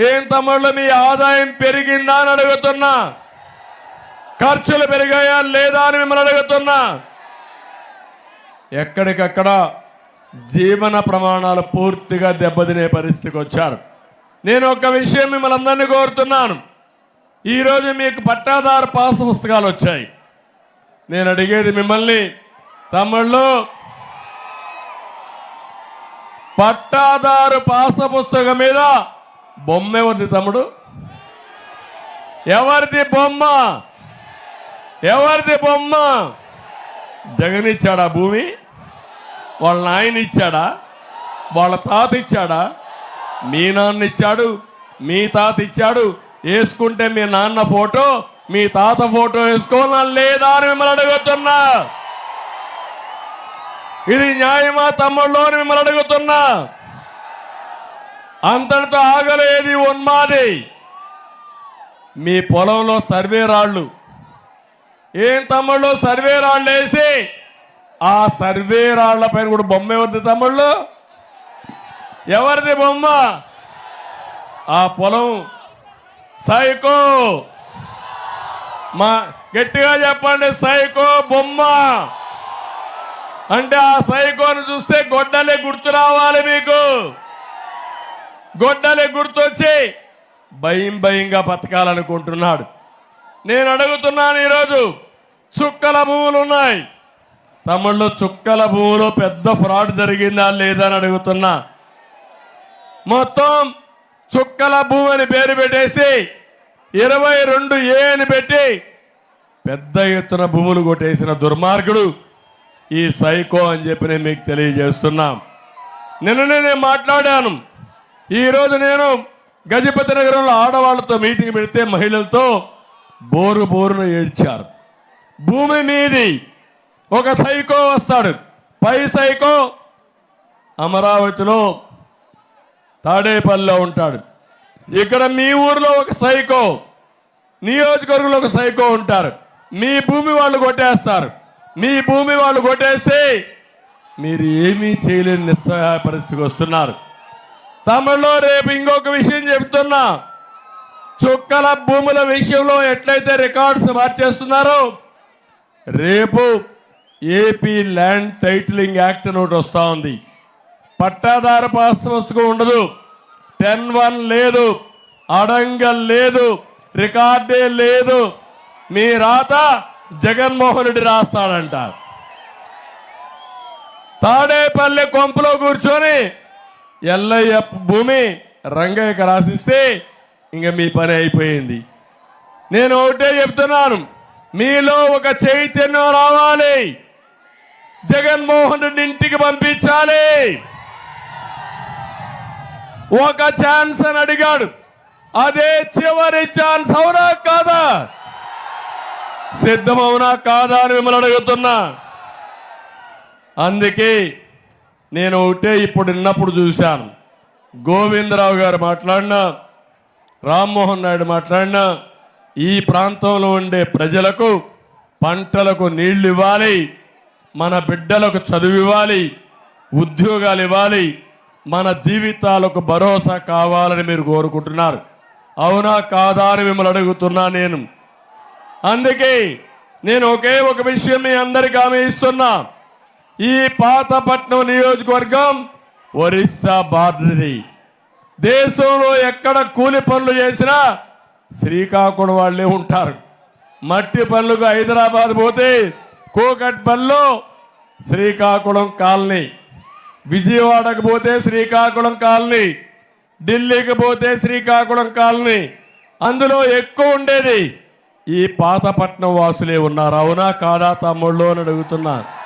ఏం తమ్ముళ్ళు మీ ఆదాయం పెరిగిందా అని అడుగుతున్నా. ఖర్చులు పెరిగాయా లేదా అని మిమ్మల్ని అడుగుతున్నా. ఎక్కడికక్కడ జీవన ప్రమాణాలు పూర్తిగా దెబ్బతినే పరిస్థితికి వచ్చారు. నేను ఒక విషయం మిమ్మల్ని అందరినీ కోరుతున్నాను. ఈరోజు మీకు పట్టాదారు పాస్ పుస్తకాలు వచ్చాయి. నేను అడిగేది మిమ్మల్ని తమ్ముళ్ళు పట్టాదారు పాస పుస్తకం మీద బొమ్మ ఎవరిది తమ్ముడు? ఎవరిది బొమ్మ? ఎవరిది బొమ్మ? జగన్ ఇచ్చాడా భూమి? వాళ్ళ నాయన ఇచ్చాడా? వాళ్ళ తాత ఇచ్చాడా? మీ నాన్న ఇచ్చాడు మీ తాత ఇచ్చాడు. వేసుకుంటే మీ నాన్న ఫోటో మీ తాత ఫోటో వేసుకోవాలా లేదా అని మిమ్మల్ని అడుగుతున్నా. ఇది న్యాయమా తమ్ముళ్ళు అని మిమ్మల్ని అడుగుతున్నా. అంతటితో ఆగలేది ఉన్మాది. మీ పొలంలో సర్వే రాళ్ళు. ఏం తమ్ముళ్ళు? సర్వే రాళ్ళు వేసి ఆ సర్వే రాళ్ళ పైన కూడా బొమ్మ ఎవరిది తమ్ముళ్ళు. ఎవరిది బొమ్మ? ఆ పొలం. సైకో. మా గట్టిగా చెప్పండి సైకో బొమ్మ. అంటే ఆ సైకోను చూస్తే గొడ్డలే గుర్తు రావాలి మీకు. గొడ్డలే గుర్తొచ్చి భయం భయంగా బతకాలనుకుంటున్నాడు. నేను అడుగుతున్నాను ఈరోజు చుక్కల భూములు ఉన్నాయి. తమిళ్ళు చుక్కల భూములో పెద్ద ఫ్రాడ్ జరిగిందా లేదా అని అడుగుతున్నా. మొత్తం చుక్కల భూమి అని పేరు పెట్టేసి ఇరవై రెండు ఏ అని పెట్టి పెద్ద ఎత్తున భూములు కొట్టేసిన దుర్మార్గుడు ఈ సైకో అని చెప్పి నేను మీకు తెలియజేస్తున్నాం. నిన్ననే నేను మాట్లాడాను. ఈరోజు నేను గజపతి నగరంలో ఆడవాళ్ళతో మీటింగ్ పెడితే మహిళలతో బోరు బోరున ఏడ్చారు. భూమి మీది ఒక సైకో వస్తాడు. పై సైకో అమరావతిలో తాడేపల్లిలో ఉంటాడు. ఇక్కడ మీ ఊర్లో ఒక సైకో నియోజకవర్గంలో ఒక సైకో ఉంటారు. మీ భూమి వాళ్ళు కొట్టేస్తారు. మీ భూమి వాళ్ళు కొట్టేసి మీరు ఏమీ చేయలేని నిస్సహాయ పరిస్థితికి వస్తున్నారు. తమిళలో రేపు ఇంకొక విషయం చెప్తున్నా. చుక్కల భూముల విషయంలో ఎట్లయితే రికార్డ్స్ మార్చేస్తున్నారో రేపు ఏపీ ల్యాండ్ టైటిలింగ్ యాక్ట్ అని ఒకటి ఉంది. పట్టాదార పాస్ పుస్తకం ఉండదు. టెన్ వన్ లేదు. అడంగల్ లేదు. రికార్డే లేదు. మీ రాత జగన్మోహన్ రెడ్డి రాస్తాడంట. తాడేపల్లి కొంపలో కూర్చొని ఎల్లయ్య భూమి రంగయ్యకి రాసిస్తే ఇంక మీ పని అయిపోయింది. నేను ఒకటే చెప్తున్నాను మీలో ఒక చైతన్యం రావాలి. జగన్మోహన్ రెడ్డి ఇంటికి పంపించాలి. ఒక ఛాన్స్ అని అడిగాడు అదే చివరి ఛాన్స్ అవునా కాదా? సిద్ధమవునా కాదా అని మిమ్మల్ని అడుగుతున్నా. అందుకే నేను ఒకటే ఇప్పుడు విన్నప్పుడు చూశాను. గోవిందరావు గారు మాట్లాడినా రామ్మోహన్ నాయుడు మాట్లాడినా ఈ ప్రాంతంలో ఉండే ప్రజలకు పంటలకు నీళ్ళు ఇవ్వాలి మన బిడ్డలకు చదువు ఇవ్వాలి ఉద్యోగాలు ఇవ్వాలి మన జీవితాలకు భరోసా కావాలని మీరు కోరుకుంటున్నారు. అవునా కాదా అని మిమ్మల్ని అడుగుతున్నా నేను. అందుకే నేను ఒకే ఒక విషయం మీ అందరికీ ఆమె ఇస్తున్నా. ఈ పాతపట్నం నియోజకవర్గం ఒరిస్సా బార్డర్ది. దేశంలో ఎక్కడ కూలి పనులు చేసినా శ్రీకాకుళం వాళ్ళే ఉంటారు. మట్టి పనులకు హైదరాబాద్ పోతే కోకట్ పనిలో శ్రీకాకుళం కాలనీ. విజయవాడకు పోతే శ్రీకాకుళం కాలనీ. ఢిల్లీకి పోతే శ్రీకాకుళం కాలనీ. అందులో ఎక్కువ ఉండేది ఈ పాతపట్నం వాసులే ఉన్నారు? అవునా కాదా తమ్ముళ్ళు అని అడుగుతున్నాను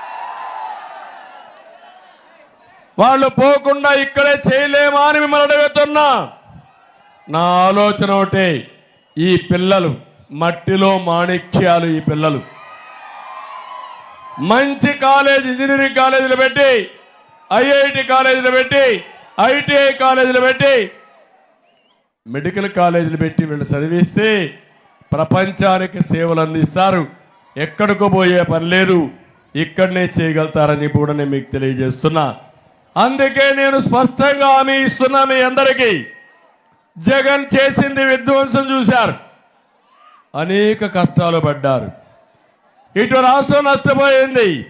వాళ్ళు పోకుండా ఇక్కడే చేయలేమా అని మిమ్మల్ని అడుగుతున్నా. నా ఆలోచన ఒకటే ఈ పిల్లలు మట్టిలో మాణిక్యాలు ఈ పిల్లలు. మంచి కాలేజ్ ఇంజనీరింగ్ కాలేజీలు పెట్టి ఐఐటి కాలేజీలు పెట్టి ఐటీఐ కాలేజీలు పెట్టి మెడికల్ కాలేజీలు పెట్టి వీళ్ళు చదివిస్తే ప్రపంచానికి సేవలు అందిస్తారు. ఎక్కడికో పోయే పని లేదు. ఇక్కడనే చేయగలుగుతారని కూడా నేను మీకు తెలియజేస్తున్నా. అందుకే నేను స్పష్టంగా హామీ ఇస్తున్నా మీ అందరికీ. జగన్ చేసింది విధ్వంసం చూశారు. అనేక కష్టాలు పడ్డారు. ఇటు రాష్ట్రం నష్టపోయింది.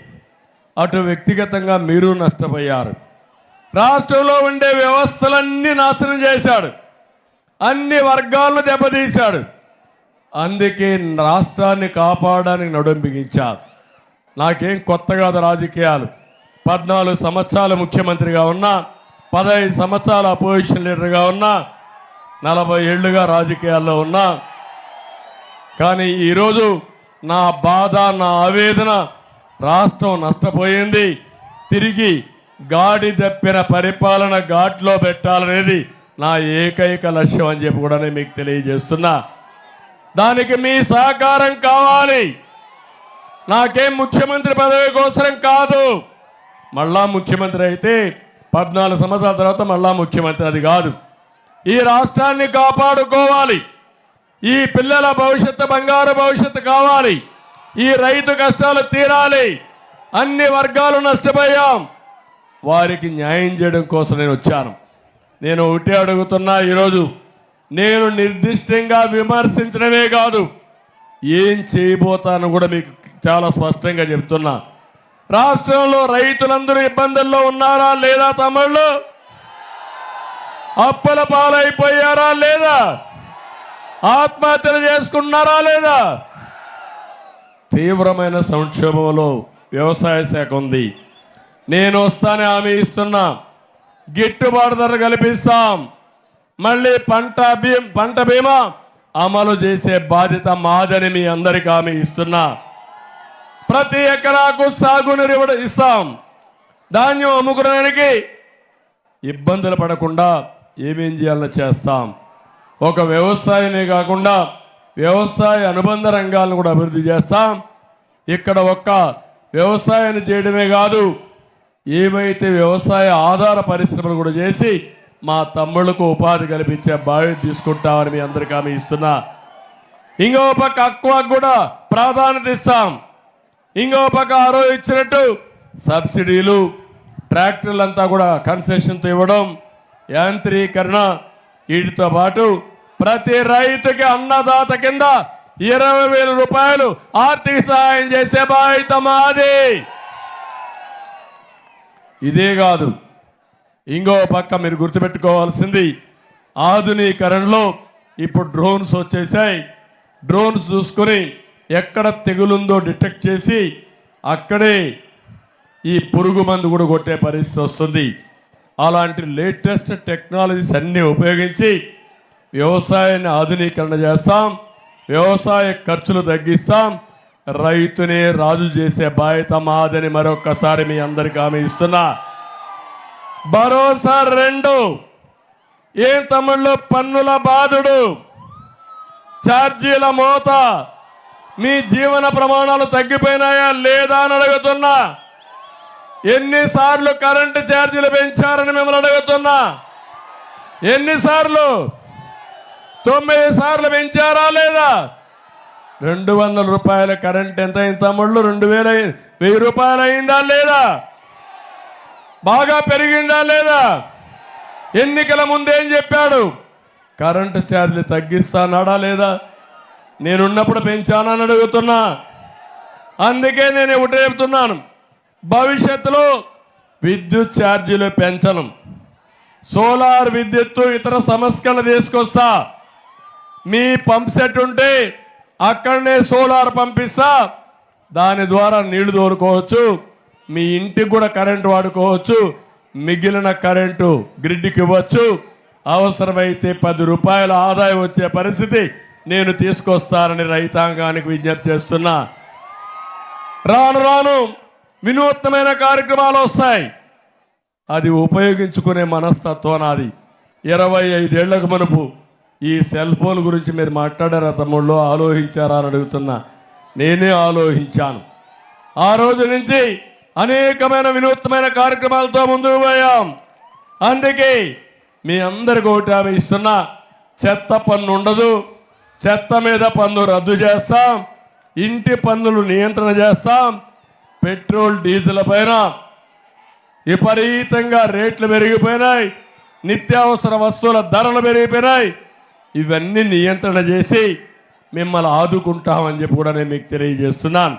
అటు వ్యక్తిగతంగా మీరు నష్టపోయారు. రాష్ట్రంలో ఉండే వ్యవస్థలన్నీ నాశనం చేశాడు. అన్ని వర్గాలను దెబ్బతీశాడు. అందుకే రాష్ట్రాన్ని కాపాడడానికి నడుం బిగించారు. నాకేం కొత్త కాదు రాజకీయాలు. పద్నాలుగు సంవత్సరాలు ముఖ్యమంత్రిగా ఉన్నా పదహైదు సంవత్సరాల అపోజిషన్ లీడర్గా ఉన్నా నలభై ఏళ్ళుగా రాజకీయాల్లో ఉన్నా కానీ ఈరోజు నా బాధ నా ఆవేదన రాష్ట్రం నష్టపోయింది. తిరిగి గాడి తప్పిన పరిపాలన ఘాట్లో పెట్టాలనేది నా ఏకైక లక్ష్యం అని చెప్పి కూడా నేను మీకు తెలియజేస్తున్నా. దానికి మీ సహకారం కావాలి. నాకేం ముఖ్యమంత్రి పదవి కోసం కాదు. మళ్ళా ముఖ్యమంత్రి అయితే పద్నాలుగు సంవత్సరాల తర్వాత మళ్ళా ముఖ్యమంత్రి అది కాదు. ఈ రాష్ట్రాన్ని కాపాడుకోవాలి. ఈ పిల్లల భవిష్యత్తు బంగారు భవిష్యత్తు కావాలి. ఈ రైతు కష్టాలు తీరాలి. అన్ని వర్గాలు నష్టపోయాం. వారికి న్యాయం చేయడం కోసం నేను వచ్చాను. నేను ఒకటే అడుగుతున్నా ఈరోజు నేను నిర్దిష్టంగా విమర్శించడమే కాదు ఏం చేయబోతానో కూడా మీకు చాలా స్పష్టంగా చెప్తున్నా. రాష్ట్రంలో రైతులందరూ ఇబ్బందుల్లో ఉన్నారా లేదా తమిళ్ళు అప్పుల పాలైపోయారా లేదా? ఆత్మహత్యలు చేసుకున్నారా లేదా? తీవ్రమైన సంక్షోభంలో వ్యవసాయ శాఖ ఉంది. నేను వస్తానే హామీ ఇస్తున్నా. గిట్టుబాటు ధర కల్పిస్తాం. మళ్ళీ పంట బీ పంట బీమా అమలు చేసే బాధ్యత మాదని మీ అందరికీ హామీ ఇస్తున్నా. ప్రతి ఎకరాకు సాగునీరు ఇవ్వడం ఇస్తాం. ధాన్యం అమ్ముకోవడానికి ఇబ్బందులు పడకుండా ఏమేం చేయాలో చేస్తాం. ఒక వ్యవసాయమే కాకుండా వ్యవసాయ అనుబంధ రంగాలను కూడా అభివృద్ధి చేస్తాం. ఇక్కడ ఒక్క వ్యవసాయాన్ని చేయడమే కాదు ఏవైతే వ్యవసాయ ఆధార పరిశ్రమలు కూడా చేసి మా తమ్ముళ్ళకు ఉపాధి కల్పించే బాధ్యత తీసుకుంటామని మీ అందరికీ హామీ ఇస్తున్నా. ఇంకో పక్క కూడా ప్రాధాన్యత ఇస్తాం. ఇంకో పక్క ఆరో ఇచ్చినట్టు సబ్సిడీలు ట్రాక్టర్లంతా కూడా కన్సెషన్తో ఇవ్వడం యాంత్రీకరణ వీటితో పాటు ప్రతి రైతుకి అన్నదాత కింద ఇరవై వేల రూపాయలు ఆర్థిక సహాయం చేసే బాధ్యత మాది. ఇదే కాదు ఇంకో పక్క మీరు గుర్తుపెట్టుకోవాల్సింది ఆధునీకరణలో ఇప్పుడు డ్రోన్స్ వచ్చేసాయి. డ్రోన్స్ చూసుకొని ఎక్కడ తెగులుందో డిటెక్ట్ చేసి అక్కడే ఈ పురుగు మందు కూడా కొట్టే పరిస్థితి వస్తుంది. అలాంటి లేటెస్ట్ టెక్నాలజీస్ అన్నీ ఉపయోగించి వ్యవసాయాన్ని ఆధునీకరణ చేస్తాం. వ్యవసాయ ఖర్చులు తగ్గిస్తాం. రైతునే రాజు చేసే బాధ్యత మాదని మరొక్కసారి మీ అందరికీ హామీ ఇస్తున్నా. భరోసా రెండు. ఏం తమిళ్ళు పన్నుల బాధుడు. ఛార్జీల మోత. మీ జీవన ప్రమాణాలు తగ్గిపోయినాయా లేదా అని అడుగుతున్నా. ఎన్నిసార్లు కరెంటు ఛార్జీలు పెంచారని మిమ్మల్ని అడుగుతున్నా. ఎన్నిసార్లు? తొమ్మిది సార్లు పెంచారా లేదా? రెండు వందల రూపాయల కరెంట్ ఎంత అయింది తమ్ముళ్ళు? రెండు వేల వెయ్యి రూపాయలు అయిందా లేదా? బాగా పెరిగిందా లేదా? ఎన్నికల ముందేం చెప్పాడు? కరెంటు ఛార్జీలు తగ్గిస్తానాడా లేదా? నేనున్నప్పుడు పెంచానని అడుగుతున్నా. అందుకే నేను ఒకటి చెప్తున్నాను. భవిష్యత్తులో విద్యుత్ ఛార్జీలు పెంచను. సోలార్ విద్యుత్తు ఇతర సంస్కరణ తీసుకొస్తా. మీ పంప్ సెట్ ఉంటే అక్కడనే సోలార్ పంపిస్తా. దాని ద్వారా నీళ్ళు దోరుకోవచ్చు మీ ఇంటికి కూడా కరెంటు వాడుకోవచ్చు. మిగిలిన కరెంటు గ్రిడ్కి ఇవ్వచ్చు. అవసరమైతే పది రూపాయల ఆదాయం వచ్చే పరిస్థితి. నేను తీసుకొస్తానని రైతాంగానికి విజ్ఞప్తి చేస్తున్నా. రాను రాను వినూత్నమైన కార్యక్రమాలు వస్తాయి. అది ఉపయోగించుకునే మనస్తత్వం నాది. ఇరవై ఐదేళ్ళకు మనపు ఈ సెల్ ఫోన్ గురించి మీరు మాట్లాడారా తమ్ముళ్ళు? ఆలోచించారా అని అడుగుతున్నా. నేనే ఆలోచించాను. ఆ రోజు నుంచి అనేకమైన వినూత్నమైన కార్యక్రమాలతో ముందుకు పోయాం. అందుకే మీ అందరికి ఒకటి ఆమె ఇస్తున్నా. చెత్త పన్ను ఉండదు. చెత్త మీద పన్ను రద్దు చేస్తాం ఇంటి పన్నులు నియంత్రణ చేస్తాం పెట్రోల్ డీజిల్ పైన. విపరీతంగా రేట్లు పెరిగిపోయినాయి నిత్యావసర వస్తువుల ధరలు పెరిగిపోయినాయి. ఇవన్నీ నియంత్రణ చేసి మిమ్మల్ని ఆదుకుంటామని చెప్పి కూడా నేను మీకు తెలియజేస్తున్నాను.